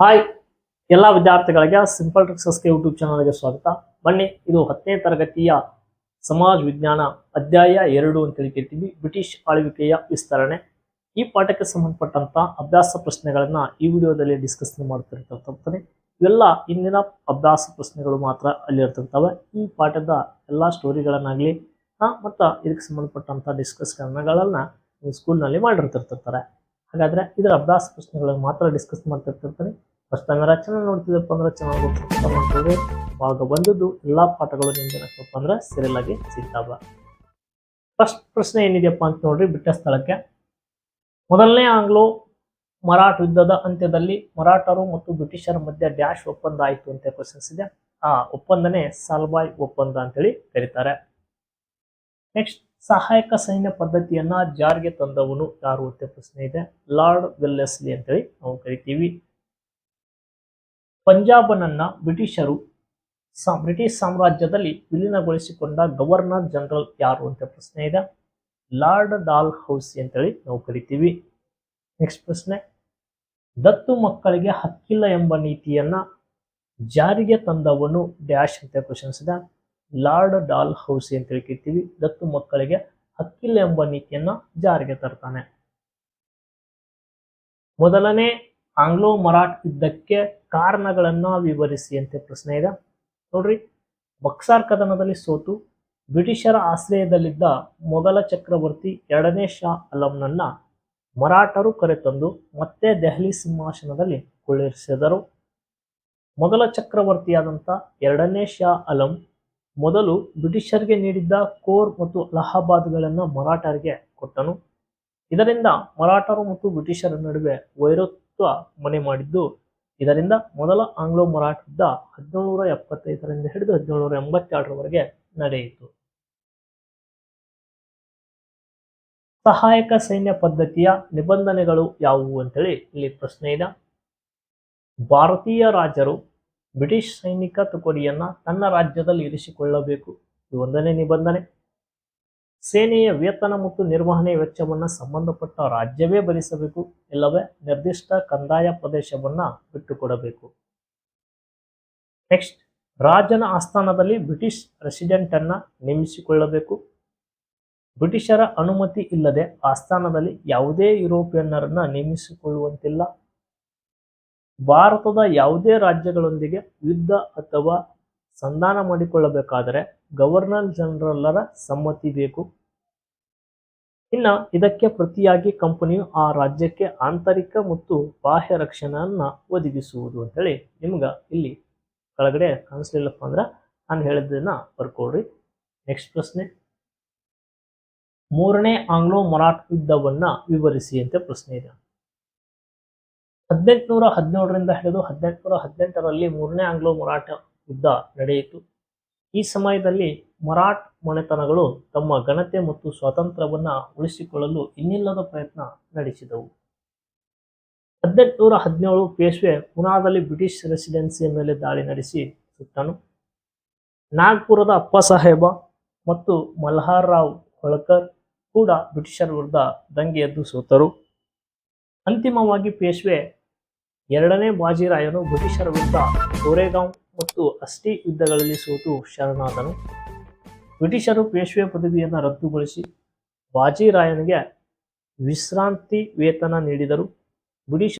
Hi ಎಲ್ಲ ವಿದ್ಯಾರ್ಥಿಗಳಿಗೆ simple ಟ್ರಿಕ್ಸಸ್ಗೆ YouTube ಚಾನಲ್ಗೆ ಸ್ವಾಗತ. ಬನ್ನಿ, ಇದು ಹತ್ತನೇ ತರಗತಿಯ ಸಮಾಜ ವಿಜ್ಞಾನ ಅಧ್ಯಾಯ ಎರಡು ಅಂತೇಳಿ ಕೇಳ್ತೀವಿ, ಬ್ರಿಟಿಷ್ ಆಳ್ವಿಕೆಯ ವಿಸ್ತರಣೆ. ಈ ಪಾಠಕ್ಕೆ ಸಂಬಂಧಪಟ್ಟಂತ ಅಭ್ಯಾಸ ಪ್ರಶ್ನೆಗಳನ್ನ ಈ ವಿಡಿಯೋದಲ್ಲಿ ಡಿಸ್ಕಸ್ ಮಾಡ್ತಿರ್ತಕ್ಕಂಥದ್ದು ಇವೆಲ್ಲ ಇಂದಿನ ಅಭ್ಯಾಸ ಪ್ರಶ್ನೆಗಳು ಮಾತ್ರ ಅಲ್ಲಿ ಈ ಪಾಠದ ಎಲ್ಲ ಸ್ಟೋರಿಗಳನ್ನಾಗಲಿ ಮತ್ತು ಇದಕ್ಕೆ ಸಂಬಂಧಪಟ್ಟಂತ ಡಿಸ್ಕಸ್ಗಳನ್ನ ಸ್ಕೂಲ್ನಲ್ಲಿ ಮಾಡಿರ್ತಿರ್ತಿರ್ತಾರೆ. ಹಾಗಾದ್ರೆ ಇದರ ಅಭ್ಯಾಸ ಪ್ರಶ್ನೆಗಳನ್ನು ಮಾತ್ರ ಡಿಸ್ಕಸ್ ಮಾಡ್ತಿರ್ತಿರ್ತಾರೆ. ಫಸ್ಟ್ ಚಾನಲ್ ನೋಡ್ತಿದ್ದಪ್ಪ ಅಂದ್ರೆ ಚೆನ್ನಾಗಿ ಮಾಡ್ಕೊಳ್ಳಿ ಅವಾಗ ಬಂದದ್ದು ಎಲ್ಲಾ ಪಾಠಗಳು ನಿಮ್ಗೆ ಅಂದ್ರೆ ಸೀರಿಯಲ್ ಆಗಿ ಸಿಗ್ತಾವ ಫಸ್ಟ್ ಪ್ರಶ್ನೆ ಏನಿದೆಯಪ್ಪ ಅಂತ ನೋಡ್ರಿ, ಬಿಟ್ಟ ಸ್ಥಳಕ್ಕೆ. ಮೊದಲನೇ ಆಂಗ್ಲೋ ಮರಾಠ ಯುದ್ಧದ ಅಂತ್ಯದಲ್ಲಿ ಮರಾಠರು ಮತ್ತು ಬ್ರಿಟಿಷರ ಮಧ್ಯೆ ಡ್ಯಾಶ್ ಒಪ್ಪಂದ ಆಯಿತು ಅಂತ ಕ್ವಶನ್ಸ್ ಇದೆ. ಆ ಒಪ್ಪಂದನೇ ಸಾಲ್ಬಾಯ್ ಒಪ್ಪಂದ ಅಂತೇಳಿ ಕರೀತಾರೆ. ನೆಕ್ಸ್ಟ್ ಸಹಾಯಕ ಸೈನ್ಯ ಪದ್ಧತಿಯನ್ನ ಜಾರಿಗೆ ತಂದವನು ಯಾರು ಅಂತ ಪ್ರಶ್ನೆ ಇದೆ. ಲಾರ್ಡ್ ವೆಲ್ಲೆಸ್ಲಿ ಅಂತೇಳಿ ನಾವು ಕರಿತೀವಿ. ಪಂಜಾಬನನ್ನ ಬ್ರಿಟಿಷರು ಸಾ, ಬ್ರಿಟಿಷ್ ಸಾಮ್ರಾಜ್ಯದಲ್ಲಿ ವಿಲೀನಗೊಳಿಸಿಕೊಂಡ ಗವರ್ನರ್ ಜನರಲ್ ಯಾರು ಅಂತ ಪ್ರಶ್ನೆ ಇದೆ. ಲಾರ್ಡ್ ಡಾಲ್ ಹೌಸಿ ಅಂತೇಳಿ ನಾವು ಕರಿತೀವಿ. ನೆಕ್ಸ್ಟ್ ಪ್ರಶ್ನೆ, ದತ್ತು ಮಕ್ಕಳಿಗೆ ಹಕ್ಕಿಲ್ಲ ಎಂಬ ನೀತಿಯನ್ನ ಜಾರಿಗೆ ತಂದವನು ಡ್ಯಾಶ್ ಅಂತ ಕ್ವಶನ್ಸ್ ಇದೆ. ಲಾರ್ಡ್ ಡಾಲ್ ಹೌಸಿ ಅಂತ ಕರಿತೀವಿ. ದತ್ತು ಮಕ್ಕಳಿಗೆ ಹಕ್ಕಿಲ್ಲ ಎಂಬ ನೀತಿಯನ್ನ ಜಾರಿಗೆ ತರ್ತಾನೆ. ಮೊದಲನೇ ಆಂಗ್ಲೋ ಮರಾಠ ಯುದ್ಧಕ್ಕೆ ಕಾರಣಗಳನ್ನು ವಿವರಿಸಿ ಅಂತ ಪ್ರಶ್ನೆ ಇದೆ. ನೋಡ್ರಿ, ಬಕ್ಸಾರ್ ಕದನದಲ್ಲಿ ಸೋತು ಬ್ರಿಟಿಷರ ಆಶ್ರಯದಲ್ಲಿದ್ದ ಮೊಘಲ ಚಕ್ರವರ್ತಿ ಎರಡನೇ ಶಾ ಅಲಂನನ್ನ ಮರಾಠರು ಕರೆತಂದು ಮತ್ತೆ ದೆಹಲಿ ಸಿಂಹಾಸನದಲ್ಲಿ ಕುಳ್ಳಿರಿಸಿದರು. ಮೊದಲ ಚಕ್ರವರ್ತಿಯಾದಂಥ ಎರಡನೇ ಶಾ ಅಲಂ ಮೊದಲು ಬ್ರಿಟಿಷರಿಗೆ ನೀಡಿದ್ದ ಕೋರ್ ಮತ್ತು ಅಲಹಾಬಾದ್ಗಳನ್ನು ಮರಾಠರಿಗೆ ಕೊಟ್ಟನು. ಇದರಿಂದ ಮರಾಠರು ಮತ್ತು ಬ್ರಿಟಿಷರ ನಡುವೆ ವೈರತ್ವ ಮನೆ ಮಾಡಿದ್ದು. ಇದರಿಂದ ಮೊದಲ ಆಂಗ್ಲೋ ಮರಾಠ ಯುದ್ಧ ಹದಿನೇಳುನೂರ ಎಪ್ಪತ್ತೈದರಿಂದ ಹಿಡಿದು ಹದಿನೇಳುನೂರ ಎಂಬತ್ತೆರಡರವರೆಗೆ ನಡೆಯಿತು. ಸಹಾಯಕ ಸೈನ್ಯ ಪದ್ಧತಿಯ ನಿಬಂಧನೆಗಳು ಯಾವುವು ಅಂತೇಳಿ ಇಲ್ಲಿ ಪ್ರಶ್ನೆ ಇದೆ. ಭಾರತೀಯ ರಾಜರು ಬ್ರಿಟಿಷ್ ಸೈನಿಕ ತುಕಡಿಯನ್ನ ತನ್ನ ರಾಜ್ಯದಲ್ಲಿ ಇರಿಸಿಕೊಳ್ಳಬೇಕು. ಇದು ಒಂದನೇ ನಿಬಂಧನೆ. ಸೇನೆಯ ವೇತನ ಮತ್ತು ನಿರ್ವಹಣೆ ವೆಚ್ಚವನ್ನು ಸಂಬಂಧಪಟ್ಟ ರಾಜ್ಯವೇ ಭರಿಸಬೇಕು, ಇಲ್ಲವೇ ನಿರ್ದಿಷ್ಟ ಕಂದಾಯ ಪ್ರದೇಶವನ್ನು ಬಿಟ್ಟುಕೊಡಬೇಕು. ನೆಕ್ಸ್ಟ್, ರಾಜನ ಆಸ್ಥಾನದಲ್ಲಿ ಬ್ರಿಟಿಷ್ ರೆಸಿಡೆಂಟ್ ಅನ್ನ ನೇಮಿಸಿಕೊಳ್ಳಬೇಕು. ಬ್ರಿಟಿಷರ ಅನುಮತಿ ಇಲ್ಲದೆ ಆಸ್ಥಾನದಲ್ಲಿ ಯಾವುದೇ ಯುರೋಪಿಯನ್ನರನ್ನ ನೇಮಿಸಿಕೊಳ್ಳುವಂತಿಲ್ಲ. ಭಾರತದ ಯಾವುದೇ ರಾಜ್ಯಗಳೊಂದಿಗೆ ಯುದ್ಧ ಅಥವಾ ಸಂಧಾನ ಮಾಡಿಕೊಳ್ಳಬೇಕಾದರೆ ಗವರ್ನರ್ ಜನರಲ್ಲರ ಸಮ್ಮತಿ ಬೇಕು. ಇನ್ನ ಇದಕ್ಕೆ ಪ್ರತಿಯಾಗಿ ಕಂಪನಿಯು ಆ ರಾಜ್ಯಕ್ಕೆ ಆಂತರಿಕ ಮತ್ತು ಬಾಹ್ಯ ರಕ್ಷಣೆಯನ್ನ ಒದಗಿಸುವುದು ಅಂತೇಳಿ ನಿಮ್ಗ ಇಲ್ಲಿ ಕೆಳಗಡೆ ಕಾಣಿಸ್ಲಿಲ್ಲಪ್ಪ ಅಂದ್ರೆ ನಾನು ಹೇಳಿದ್ದನ್ನ ಬರ್ಕೊಡ್ರಿ. ನೆಕ್ಸ್ಟ್ ಪ್ರಶ್ನೆ. ಮೂರನೇ ಆಂಗ್ಲೋ ಮರಾಠ ಯುದ್ಧವನ್ನ ವಿವರಿಸಿ ಅಂತ ಪ್ರಶ್ನೆ ಇದೆ. ಹದಿನೆಂಟುನೂರ ಹದಿನೇಳರಿಂದ ಹಿಡಿದು ಹದಿನೆಂಟುನೂರ ಹದಿನೆಂಟರಲ್ಲಿ ಮೂರನೇ ಆಂಗ್ಲೋ ಮರಾಠ ಯುದ್ಧ ನಡೆಯಿತು. ಈ ಸಮಯದಲ್ಲಿ ಮರಾಠ್ ಮನೆತನಗಳು ತಮ್ಮ ಘನತೆ ಮತ್ತು ಸ್ವಾತಂತ್ರ್ಯವನ್ನು ಉಳಿಸಿಕೊಳ್ಳಲು ಇನ್ನಿಲ್ಲದ ಪ್ರಯತ್ನ ನಡೆಸಿದವು. ಹದಿನೆಂಟುನೂರ ಹದಿನೇಳು ಪೇಶ್ವೆ ಪುನಾದಲ್ಲಿ ಬ್ರಿಟಿಷ್ ರೆಸಿಡೆನ್ಸಿಯ ಮೇಲೆ ದಾಳಿ ನಡೆಸಿ ಸುಟ್ಟನು ನಾಗ್ಪುರದ ಅಪ್ಪ ಸಾಹೇಬ ಮತ್ತು ಮಲ್ಹಾರ್ ರಾವ್ ಹೊಳ್ಕರ್ ಕೂಡ ಬ್ರಿಟಿಷರ ವಿರುದ್ಧ ದಂಗೆ ಎದ್ದು ಸೋತರು. ಅಂತಿಮವಾಗಿ ಪೇಶ್ವೆ ಎರಡನೇ ಬಾಜಿರಾಯನು ಬ್ರಿಟಿಷರ ವಿರುದ್ಧ ಕೋರೆಗಾಂವ್ ಮತ್ತು ಅಸ್ಟಿ ಯುದ್ಧಗಳಲ್ಲಿ ಸೋತು ಶರಣಾದನು. ಬ್ರಿಟಿಷರು ಪೇಶ್ವೆ ಪದವಿಯನ್ನು ರದ್ದುಗೊಳಿಸಿ ಬಾಜಿರಾಯನಿಗೆ ವಿಶ್ರಾಂತಿ ವೇತನ ನೀಡಿದರು. ಬ್ರಿಟಿಷ್